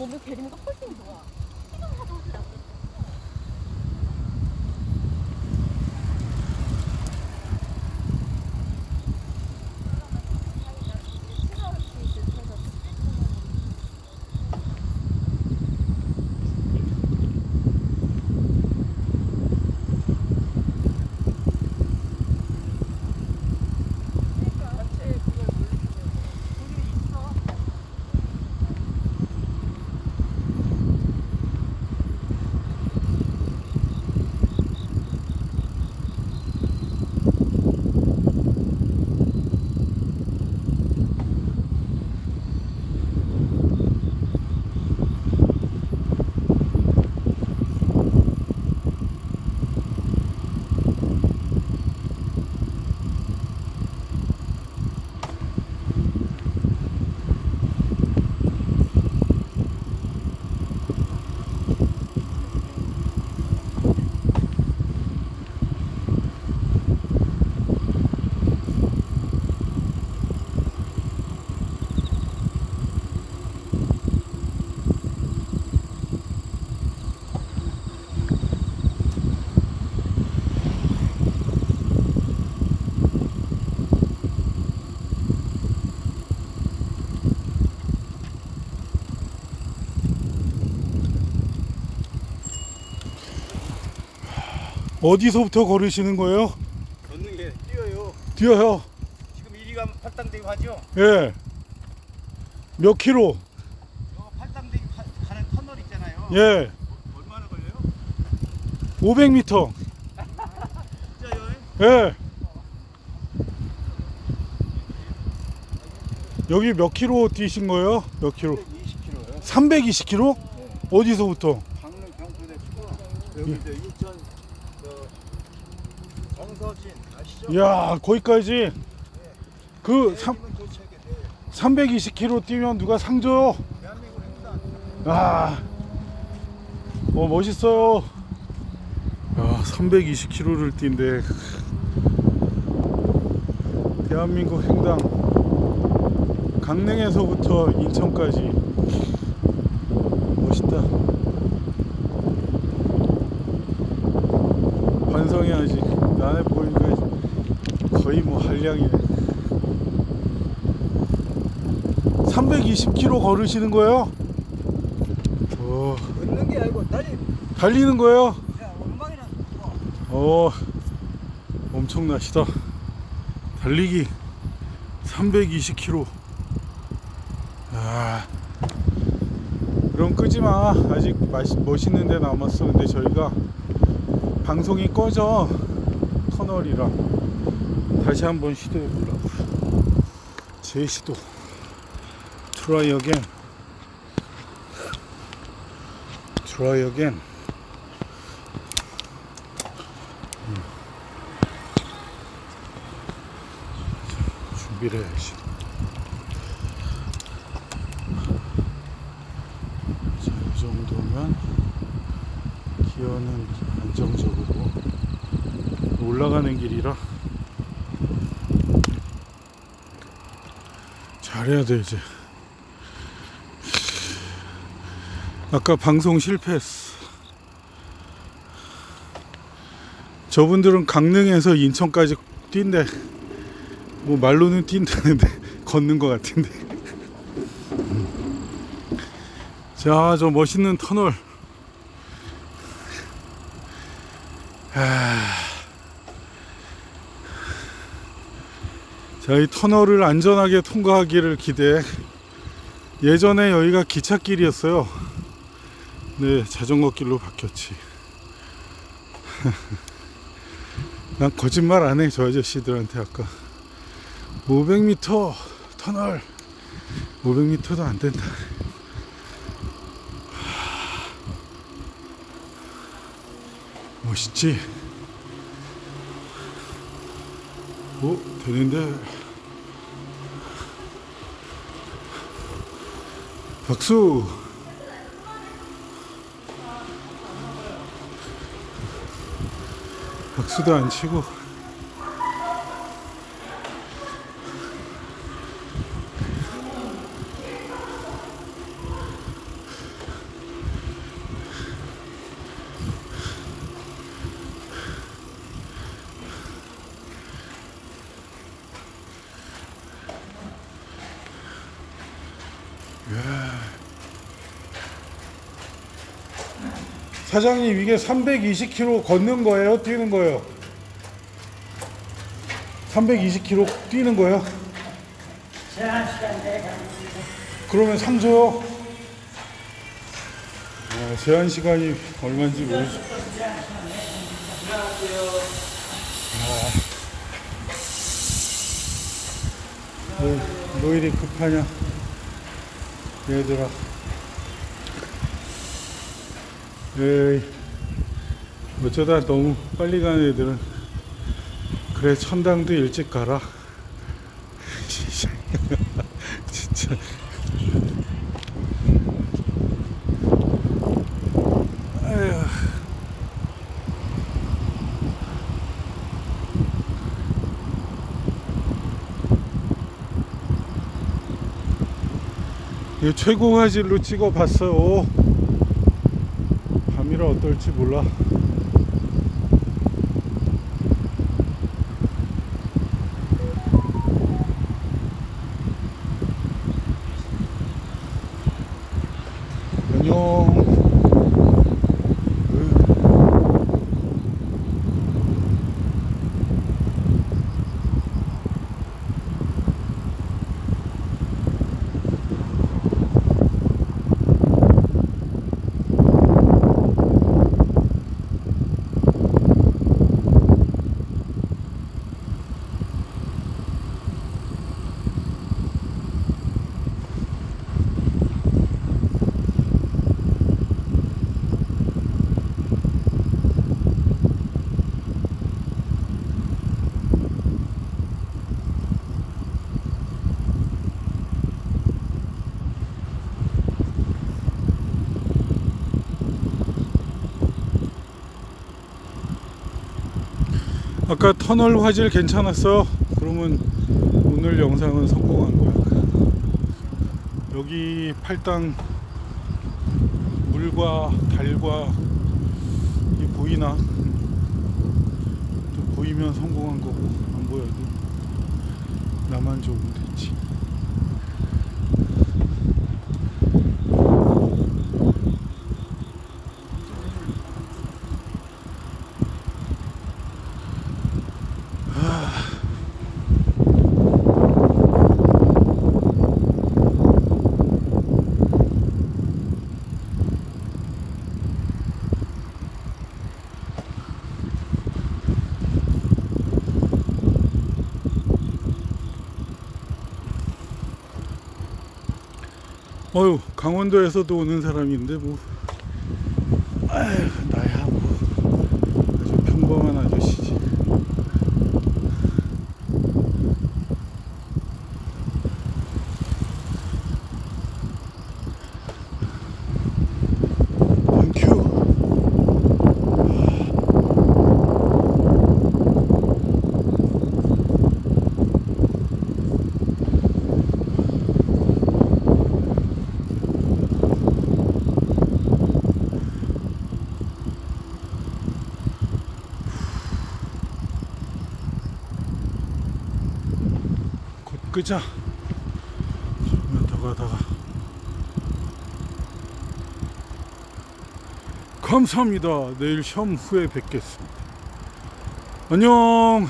몸에 베리면 훨씬 좋아. 지금 하도 하더라고. 어디서부터 걸으시는 거예요? 걷는 게 뛰어요. 뛰어요. 지금 이리 가면 팔당대교 가죠? 예. 몇 킬로? 요 팔당대교 가, 가는 터널 있잖아요. 예. 얼마나 걸려요? 500m. 진짜요? 예. 여기 몇 킬로 뛰신 거예요? 몇 킬로? 20km요. 320킬로? 어디서부터? 강릉 경포대 치고 여기 이제 인천 저 정서진 아시죠? 이야, 거기까지 그 삼, 대한민국 도착에 돼. 320킬로 뛰면 누가 상 줘요? 대한민국 횡단. 아, 어 멋있어요. 야, 320km를 뛴데 대한민국 횡단 강릉에서부터 인천까지 멋있다. 반성해야지. 나네 보니까 거의 뭐 한량이네. 320km 걸으시는 거예요? 오, 걷는 게 아니고 다리 달리는 거예요? 어, 엄청나시다. 달리기 320km. 아, 그럼 끄지 마. 아직 멋있는 데 남았어. 근데 저희가 방송이 꺼져. 터널이라. 다시 한번 시도해 보려고. 제 시도. 트라이 어겐. 트라이 어겐. 준비를 해야지. 자, 이 정도면 기어는 안정적이고 올라가는 길이라 잘해야 돼 이제. 아까 방송 실패했어. 저분들은 강릉에서 인천까지 뛴대. 뭐 말로는 뛴다는데 걷는 것 같은데. 자, 저 멋있는 터널. 아. 자, 이 터널을 안전하게 통과하기를 기대해. 예전에 여기가 기찻길이었어요. 네, 자전거 길로 바뀌었지. 난 거짓말 안 해, 저 아저씨들한테 아까. 500m 터널 500m도 안 된다. 멋있지? 오 되는데 박수. 박수도 안 치고 사장님 이게 320km 걷는 거예요? 뛰는 거예요? 320km 뛰는 거예요? 그러면 상조요? 아, 제한 시간이 얼마인지 모르죠. 아. 뭐, 뭐 이리 급하냐, 얘들아. 에이, 어쩌다 너무 빨리 가는 애들은 그래 천당도 일찍 가라. 진짜. 아휴. 이거 최고 화질로 찍어봤어요. 밤이라 어떨지 몰라. 안녕. 으. 아까 터널 화질 괜찮았어? 그러면 오늘 영상은 성공한 거야. 여기 팔당 물과 달과 이 보이나? 또 보이면 성공한 거고 안 보여도 나만 좋으면 됐지. 어유 강원도에서도 오는 사람인데 뭐. 아휴 나야 뭐 아주 평범한 아저씨지 땡큐 곧 끄자. 조금만 더 가다가. 감사합니다. 내일 시험 후에 뵙겠습니다. 안녕